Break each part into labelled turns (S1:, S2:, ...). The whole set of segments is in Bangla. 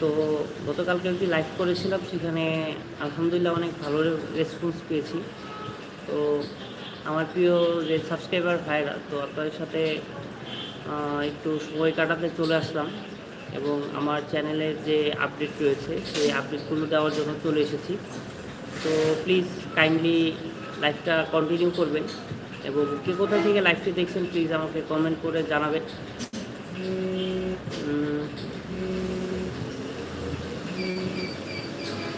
S1: তো গতকালকে একটি লাইভ করেছিলাম, সেখানে আলহামদুলিল্লাহ অনেক ভালো রেসপন্স পেয়েছি। তো আমার প্রিয় যে সাবস্ক্রাইবার ভাইরা, তো আপনাদের সাথে একটু সময় কাটাতে চলে আসলাম এবং আমার চ্যানেলের যে আপডেট রয়েছে, সেই আপডেটগুলো দেওয়ার জন্য চলে এসেছি। তো প্লিজ কাইন্ডলি লাইভটা কন্টিনিউ করবেন এবং কে কোথা থেকে লাইভটি দেখছেন প্লিজ আমাকে কমেন্ট করে জানাবেন।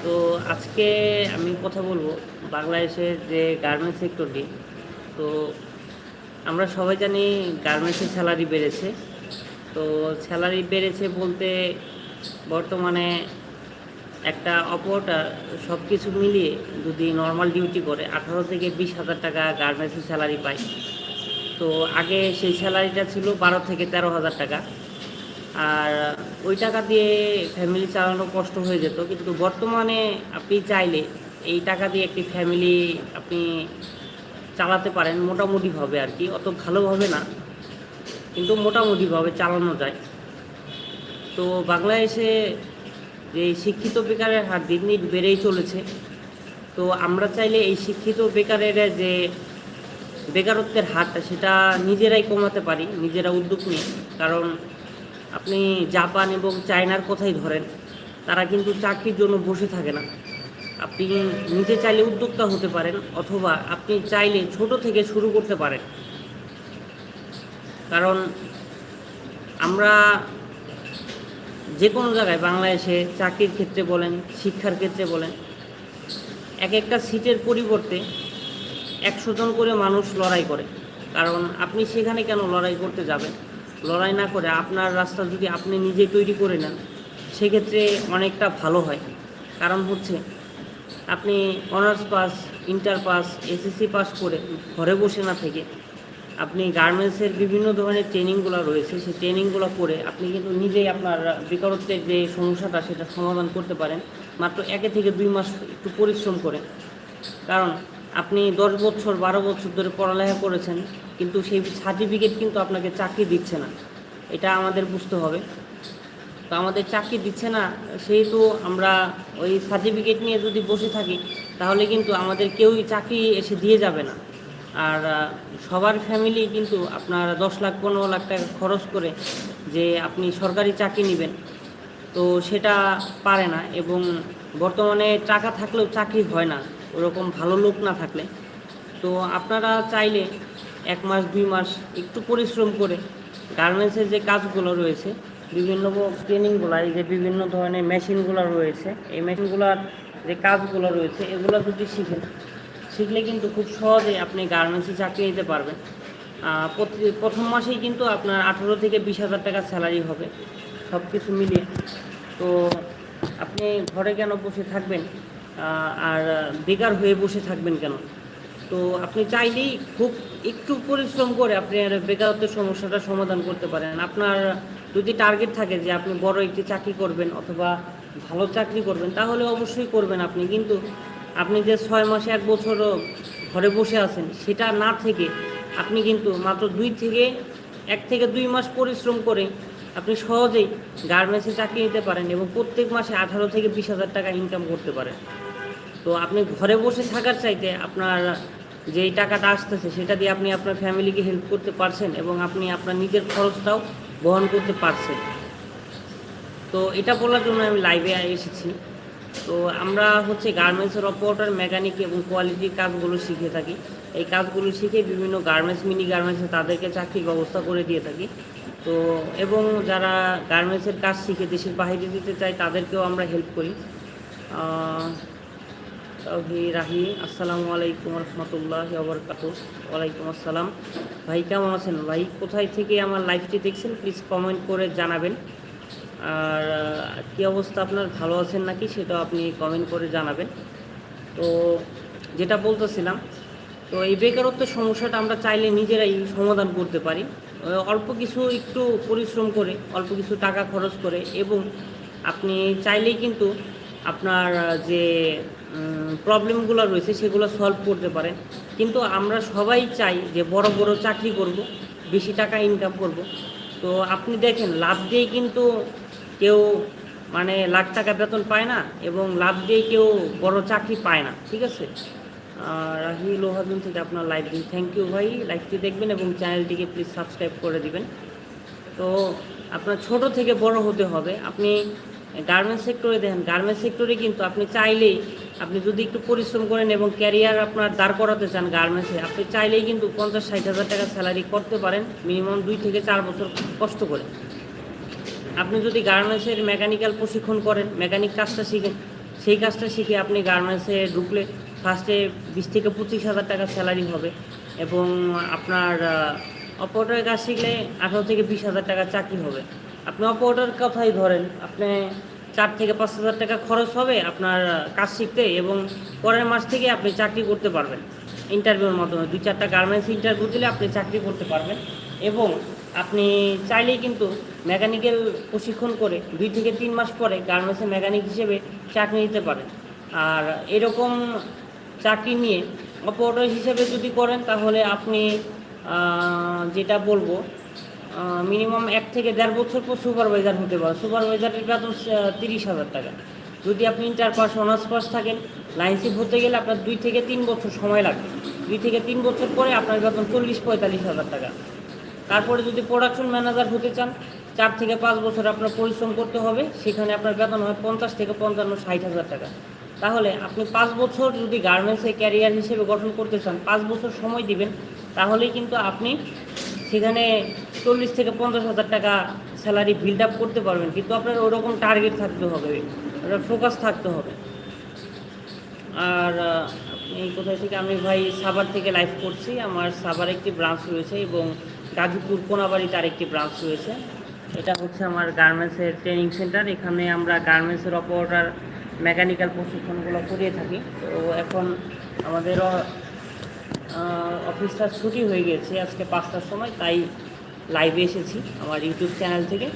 S1: তো আজকে আমি কথা বলব বাংলাদেশের যে গার্মেন্টস সেক্টরটি তো আমরা সবাই জানি গার্মেন্টসের স্যালারি বেড়েছে। তো স্যালারি বেড়েছে বলতে বর্তমানে একটা অপারেটর সব কিছু মিলিয়ে যদি নর্মাল ডিউটি করে, আঠারো থেকে বিশ হাজার টাকা গার্মেন্টসের স্যালারি পায়। তো আগে সেই স্যালারিটা ছিল বারো থেকে তেরো হাজার টাকা। আর ওই টাকা দিয়ে ফ্যামিলি চালানো কষ্ট হয়ে যেত। কিন্তু বর্তমানে আপনি চাইলে এই টাকা দিয়ে একটি ফ্যামিলি আপনি চালাতে পারেন, মোটামুটিভাবে আর কি। অত ভালোভাবে না, কিন্তু মোটামুটিভাবে চালানো যায়। তো বাংলাদেশে যে শিক্ষিত বেকারের হার দিন দিন বেড়েই চলেছে। তো আমরা চাইলে এই শিক্ষিত বেকারের যে বেকারত্বের হারটা, সেটা নিজেরাই কমাতে পারি, নিজেরা উদ্যোগ নিয়ে। কারণ আপনি জাপান এবং চায়নার কথাই ধরেন, তারা কিন্তু চাকরির জন্য বসে থাকে না। আপনি নিজে চাইলে উদ্যোক্তা হতে পারেন অথবা আপনি চাইলে ছোট থেকে শুরু করতে পারেন। কারণ আমরা যে কোনো জায়গায় বাংলাদেশে চাকরির ক্ষেত্রে বলেন, শিক্ষার ক্ষেত্রে বলেন, এক একটা সিটের পরিবর্তে একশো জন করে মানুষ লড়াই করে। কারণ আপনি সেখানে কেন লড়াই করতে যাবেন? লড়াই না করে আপনার রাস্তা যদি আপনি নিজে তৈরি করে নেন, সেক্ষেত্রে অনেকটা ভালো হয়। কারণ হচ্ছে, আপনি honours pass, inter pass SSC pass করে ঘরে বসে না থেকে আপনি গার্মেন্টসের বিভিন্ন ধরনের ট্রেনিংগুলো রয়েছে, সেই ট্রেনিংগুলো করে আপনি কিন্তু নিজেই আপনার বেকারত্বের যে সমস্যাটা, সেটা সমাধান করতে পারেন। মাত্র একে থেকে দুই মাস একটু পরিশ্রম করে কারণ আপনি দশ বছর, বারো বছর ধরে পড়ালেখা করেছেন, কিন্তু সেই সার্টিফিকেট কিন্তু আপনাকে চাকরি দিচ্ছে না। এটা আমাদের বুঝতে হবে। তো আমাদের চাকরি দিচ্ছে না, সেহেতু আমরা ওই সার্টিফিকেট নিয়ে যদি বসে থাকি, তাহলে কিন্তু আমাদের কেউই চাকরি এসে দিয়ে যাবে না। আর সবার ফ্যামিলি কিন্তু আপনার দশ লাখ, পনেরো লাখ টাকা খরচ করে যে আপনি সরকারি চাকরি নেবেন, তো সেটা পারে না এবং বর্তমানে টাকা থাকলেও চাকরি হয় না, ওরকম ভালো লোক না থাকলে। তো আপনারা চাইলে এক মাস, দুই মাস একটু পরিশ্রম করে গার্মেন্টসের যে কাজগুলো রয়েছে, বিভিন্ন ট্রেনিংগুলো এই যে বিভিন্ন ধরনের মেশিনগুলো রয়েছে, এই মেশিনগুলোর যে কাজগুলো রয়েছে, এগুলো যদি শিখেন, শিখলে কিন্তু খুব সহজেই আপনি গার্মেন্টসে চাকরি নিতে পারবেন। প্রথম মাসেই কিন্তু আপনার আঠেরো থেকে বিশ হাজার টাকা স্যালারি হবে সব কিছু মিলিয়ে। তো আপনি ঘরে কেন বসে থাকবেন? আর বেকার হয়ে বসে থাকবেন কেন? তো আপনি চাইলেই খুব একটু পরিশ্রম করে আপনি বেকারত্বের সমস্যাটা সমাধান করতে পারেন। আপনার যদি টার্গেট থাকে যে আপনি বড় একটি চাকরি করবেন অথবা ভালো চাকরি করবেন, তাহলে অবশ্যই করবেন আপনি। কিন্তু আপনি যে ছয় মাসে এক বছর ঘরে বসে আছেন, সেটা না থেকে আপনি কিন্তু মাত্র দুই থেকে, এক থেকে দুই মাস পরিশ্রম করে আপনি সহজেই গার্মেন্টসে চাকরি নিতে পারেন এবং প্রত্যেক মাসে আঠারো থেকে বিশ হাজার টাকা ইনকাম করতে পারেন। তো আপনি ঘরে বসে থাকার চাইতে আপনার যেই টাকাটা আসতেছে, সেটা দিয়ে আপনি আপনার ফ্যামিলিকে হেল্প করতে পারছেন এবং আপনি আপনার নিজের খরচটাও বহন করতে পারছেন। তো এটা বলার জন্য আমি লাইভে এসেছি। তো আমরা হচ্ছে গার্মেন্টসের অপারেটর মেকানিক এবং কোয়ালিটির কাজগুলো শিখে থাকি। এই কাজগুলো শিখে বিভিন্ন গার্মেন্টস মিনি গার্মেন্টসে তাদেরকে চাকরির ব্যবস্থা করে দিয়ে থাকি। তো এবং যারা গার্মেন্টসের কাজ শিখে দেশের বাইরে দিতে চায়, তাদেরকেও আমরা হেল্প করি। তাওহি, রাহি, আসসালামু আলাইকুম রহমতুল্লাহ ওবরকাত ওয়ালাইকুম আসসালাম। ভাই, কেমন আছেন? ভাই, কোথায় থেকে আমার লাইফটি দেখছেন প্লিজ কমেন্ট করে জানাবেন। আর, কী অবস্থা আপনার? ভালো আছেন নাকি? সেটাও আপনি কমেন্ট করে জানাবেন। তো যেটা বলতেছিলাম তো এই বেকারত্বের সমস্যাটা আমরা চাইলে নিজেরাই সমাধান করতে পারি। অল্প কিছু একটু পরিশ্রম করে, অল্প কিছু টাকা খরচ করে এবং আপনি চাইলেই কিন্তু আপনার যে প্রবলেমগুলো রয়েছে সেগুলো সলভ করতে পারেন। কিন্তু আমরা সবাই চাই যে বড় বড় চাকরি করব, বেশি টাকা ইনকাম করব। তো আপনি দেখেন, লাভ দিয়ে কিন্তু কেউ মানে লাখ টাকা বেতন পায় না এবং লাভ দিয়ে কেউ বড় চাকরি পায় না, ঠিক আছে? আর রাহি লোহাজুন থেকে আপনার লাইভ দিন থ্যাংক ইউ ভাই লাইভটি দেখবেন এবং চ্যানেলটিকে প্লিজ সাবস্ক্রাইব করে দিবেন। তো আপনার ছোট থেকে বড় হতে হবে। আপনি গার্মেন্টস সেক্টরে দেখেন গার্মেন্টস সেক্টরে কিন্তু আপনি চাইলেই আপনি যদি একটু পরিশ্রম করেন এবং ক্যারিয়ার আপনার দাঁড় করাতে চান গার্মেন্টসে আপনি চাইলেই কিন্তু পঞ্চাশ, ষাট হাজার টাকা স্যালারি করতে পারেন মিনিমাম দুই থেকে চার বছর কষ্ট করে। আপনি যদি গার্মেন্টসের মেকানিক্যাল প্রশিক্ষণ করেন মেকানিক কাজটা শিখেন, সেই কাজটা শিখে আপনি গার্মেন্টসে ঢুকলে ফার্স্টে বিশ থেকে পঁচিশ হাজার টাকা স্যালারি হবে এবং আপনার অপারেটরের কাজ শিখলে আঠারো থেকে বিশ হাজার টাকা চাকরি হবে। আপনি অপারেটর কথাই ধরেন, আপনি চার থেকে পাঁচ হাজার টাকা খরচ হবে আপনার কাজ শিখতে এবং পরের মাস থেকে আপনি চাকরি করতে পারবেন। ইন্টারভিউর মাধ্যমে দুই চারটা গার্মেন্টস ইন্টারভিউ দিলে আপনি চাকরি করতে পারবেন এবং আপনি চাইলেই কিন্তু মেকানিক্যাল প্রশিক্ষণ করে দুই থেকে তিন মাস পরে গার্মেন্টসে মেকানিক হিসেবে চাকরি নিতে পারেন। আর এরকম চাকরি নিয়ে অপারেটর হিসেবে যদি করেন, তাহলে আপনি যেটা বলব মিনিমাম এক থেকে দেড় বছর পর সুপারভাইজার হতে পারে সুপারভাইজারের বেতন তিরিশ হাজার টাকা। যদি আপনি ইন্টার পাস অনার্স পাস থাকেন লাইনশিপ হতে গেলে আপনার দুই থেকে তিন বছর সময় লাগবে। দুই থেকে তিন বছর পরে আপনার বেতন চল্লিশ, পঁয়তাল্লিশ হাজার টাকা। তারপরে যদি প্রোডাকশন ম্যানেজার হতে চান, চার থেকে পাঁচ বছর আপনার পরিশ্রম করতে হবে, সেখানে আপনার বেতন হয় পঞ্চাশ থেকে পঞ্চান্ন, ষাট হাজার টাকা। তাহলে আপনি পাঁচ বছর যদি গার্মেন্টসে ক্যারিয়ার হিসেবে গঠন করতে চান, পাঁচ বছর সময় দিবেন, তাহলেই কিন্তু আপনি সেখানে চল্লিশ থেকে পঞ্চাশ হাজার টাকা স্যালারি বিল্ড আপ করতে পারবেন। কিন্তু আপনার ওরকম টার্গেট থাকতে হবে ফোকাস থাকতে হবে। আর এই কোথায় থেকে আমি ভাই সাভার থেকে লাইভ করছি, আমার সাভার একটি ব্রাঞ্চ রয়েছে এবং গাজীপুর কোনাবাড়িতে আরেকটি ব্রাঞ্চ রয়েছে। এটা হচ্ছে আমার গার্মেন্টসের ট্রেনিং সেন্টার এখানে আমরা গার্মেন্টসের অপারেটার মেকানিক্যাল প্রশিক্ষণগুলো করিয়ে থাকি। তো এখন আমাদের অফিসটা ছুটি হয়ে গেছে আজকে পাঁচটার সময়, তাই লাইভে এসেছি আমার ইউটিউব চ্যানেল থেকে।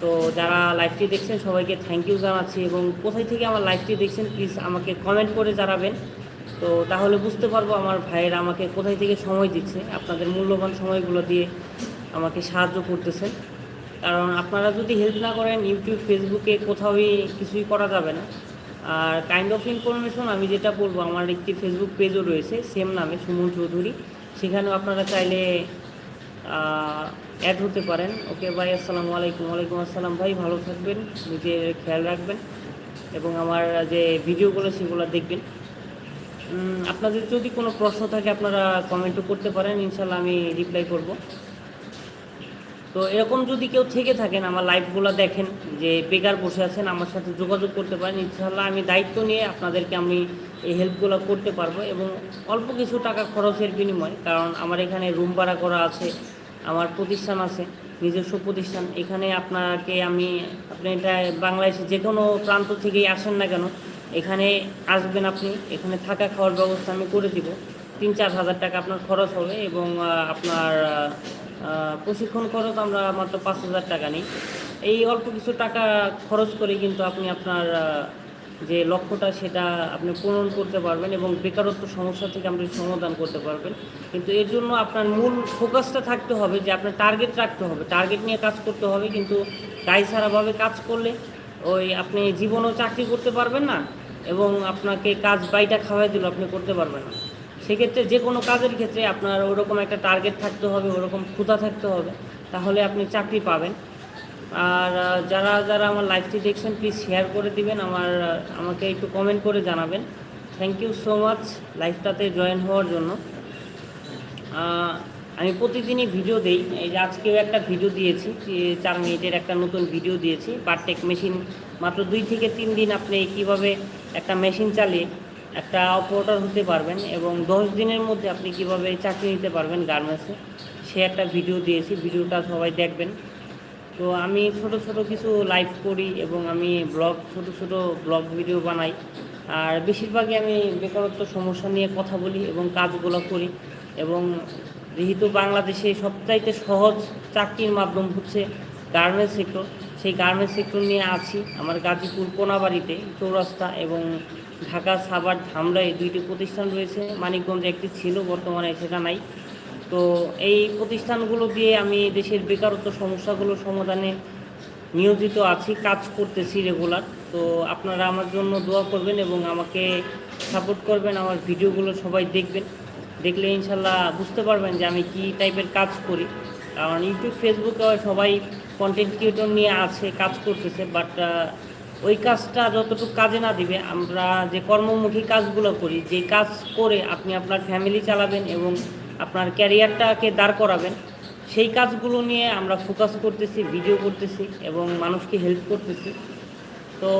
S1: তো যারা লাইভটি দেখছেন, সবাইকে থ্যাংক ইউ জানাচ্ছি এবং কোথায় থেকে আমার লাইভটি দেখছেন প্লিজ আমাকে কমেন্ট করে জানাবেন। তো তাহলে বুঝতে পারব আমার ভাইয়েরা আমাকে কোথায় থেকে সময় দিচ্ছে, আপনাদের মূল্যবান সময়গুলো দিয়ে আমাকে সাহায্য করতেছেন। কারণ আপনারা যদি হেল্প না করেন, ইউটিউব ফেসবুকে কোথাওই কিছুই করা যাবে না। আর কাইন্ড অফ ইনফরমেশন আমি যেটা বলব, আমার একটি ফেসবুক পেজও রয়েছে সেম নামে, সুমন চৌধুরী। সেখানেও আপনারা চাইলে অ্যাড হতে পারেন। ওকে ভাই, আসসালামু আলাইকুম। ওয়ালাইকুম আসসালাম। ভাই, ভালো থাকবেন, নিজের খেয়াল রাখবেন এবং আমার যে ভিডিওগুলো, সেগুলো দেখবেন। আপনাদের যদি কোনো প্রশ্ন থাকে, আপনারা কমেন্টও করতে পারেন। ইনশাল্লাহ আমি রিপ্লাই করব। তো এরকম যদি কেউ থেকে থাকেন, আমার লাইভগুলো দেখেন, যে বেকার বসে আছেন, আমার সাথে যোগাযোগ করতে পারেন ইনশাল্লাহ আমি দায়িত্ব নিয়ে আপনাদেরকে আমি এই হেল্পগুলো করতে পারব এবং অল্প কিছু টাকা খরচের বিনিময়, কারণ আমার এখানে রুম ভাড়া করা আছে, আমার প্রতিষ্ঠান আছে, নিজস্ব প্রতিষ্ঠান, এখানে আপনাকে আমি, আপনি এটা বাংলাদেশে যে কোনো প্রান্ত থেকেই আসেন না কেন, এখানে আসবেন আপনি, এখানে থাকা খাওয়ার ব্যবস্থা আমি করে দিব। তিন চার হাজার টাকা আপনার খরচ হবে এবং আপনার প্রশিক্ষণ খরচ আমরা মাত্র পাঁচ হাজার টাকা নিই। এই অল্প কিছু টাকা খরচ করে কিন্তু আপনি আপনার যে লক্ষ্যটা সেটা আপনি পূরণ করতে পারবেন এবং বেকারত্ব সমস্যা থেকে আপনি সমাধান করতে পারবেন। কিন্তু এর জন্য আপনার মূল ফোকাসটা থাকতে হবে যে আপনার টার্গেট রাখতে হবে। টার্গেট নিয়ে কাজ করতে হবে কিন্তু গাই ছাড়াভাবে কাজ করলে ওই আপনি জীবনও চাকরি করতে পারবেন না এবং আপনাকে কাজ বাইটা খাওয়াই দিল, আপনি করতে পারবেন না। সেক্ষেত্রে যে কোনো কাজের ক্ষেত্রে আপনার ওরকম একটা টার্গেট থাকতে হবে, ওরকম ক্ষুধা থাকতে হবে, তাহলে আপনি চাকরি পাবেন। আর যারা যারা আমার লাইভটি দেখছেন প্লিজ শেয়ার করে দিবেন, আমার, আমাকে একটু কমেন্ট করে জানাবেন। থ্যাংক ইউ সো মাচ লাইভটাতে জয়েন হওয়ার জন্য। আমি প্রতিদিনই ভিডিও দেই। এই যে আজকেও একটা ভিডিও দিয়েছি চার মিনিটের একটা নতুন ভিডিও দিয়েছি। পারটেক মেশিন মাত্র দুই থেকে তিন দিন আপনি কীভাবে একটা মেশিন চালিয়ে একটা অপারেটর হতে পারবেন এবং দশ দিনের মধ্যে আপনি কীভাবে চাকরি নিতে পারবেন গার্মেন্টসে সে একটা ভিডিও দিয়েছি ভিডিওটা সবাই দেখবেন। তো আমি ছোট ছোট কিছু লাইভ করি এবং আমি ব্লগ ছোট ছোট ব্লগ ভিডিও বানাই। আর বেশিরভাগই আমি বেকারত্ব সমস্যা নিয়ে কথা বলি এবং কাজগুলো করি এবং যেহেতু বাংলাদেশে সবচাইতে সহজ চাকরির মাধ্যম হচ্ছে গার্মেন্টস সেক্টর সেই গার্মেন্টস সেক্টর নিয়ে আছি। আমার গাজীপুর কোনাবাড়িতে, চৌরাস্তা এবং ঢাকা, সাভার ধামরাই দুইটি প্রতিষ্ঠান রয়েছে। মানিকগঞ্জে একটি ছিল, বর্তমানে সেটা নাই। তো এই প্রতিষ্ঠানগুলো দিয়ে আমি দেশের বেকারত্ব সমস্যাগুলো সমাধানে নিয়োজিত আছি, কাজ করতেছি রেগুলার তো আপনারা আমার জন্য দোয়া করবেন এবং আমাকে সাপোর্ট করবেন, আমার ভিডিওগুলো সবাই দেখবেন। দেখলে ইনশাল্লাহ বুঝতে পারবেন যে আমি কী টাইপের কাজ করি। কারণ ইউটিউব ফেসবুকে সবাই কন্টেন্ট ক্রিয়েটর নিয়ে আছে, কাজ করতেছে বাট ওই কাজটা যতটুকু কাজে না দিবে, আমরা যে কর্মমুখী কাজগুলো করি, যে কাজ করে আপনি আপনার ফ্যামিলি চালাবেন এবং আপনার ক্যারিয়ারটাকে দাঁড় করাবেন, সেই কাজগুলো নিয়ে আমরা ফোকাস করতেছি ভিডিও করতেছি এবং মানুষকে হেল্প করতেছি। তো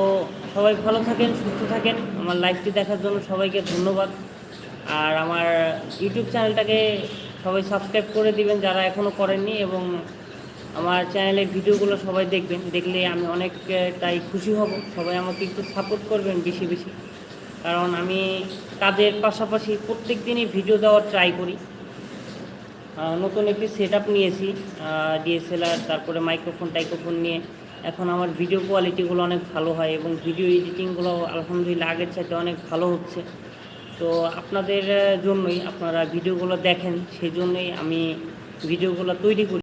S1: সবাই ভালো থাকেন, সুস্থ থাকেন। আমার লাইফটি দেখার জন্য সবাইকে ধন্যবাদ। আর আমার ইউটিউব চ্যানেলটাকে সবাই সাবস্ক্রাইব করে দিবেন যারা এখনও করেননি এবং আমার চ্যানেলের ভিডিওগুলো সবাই দেখবেন। দেখলে আমি অনেকটাই খুশি হব। সবাই আমাকে একটু সাপোর্ট করবেন বেশি বেশি। কারণ আমি কাজের পাশাপাশি প্রত্যেক দিনই ভিডিও দেওয়ার ট্রাই করি। নতুন একটি সেট নিয়েছি ডিএসএলআর তারপরে মাইক্রোফোন টাইক্রোফোন নিয়ে। এখন আমার ভিডিও কোয়ালিটিগুলো অনেক ভালো হয় এবং ভিডিও এডিটিংগুলো আলহামদুলিল্লাহ আগের চাইতে অনেক ভালো হচ্ছে। তো আপনাদের জন্যই আপনারা ভিডিওগুলো দেখেন সেই জন্যই আমি ভিডিওগুলো তৈরি করি।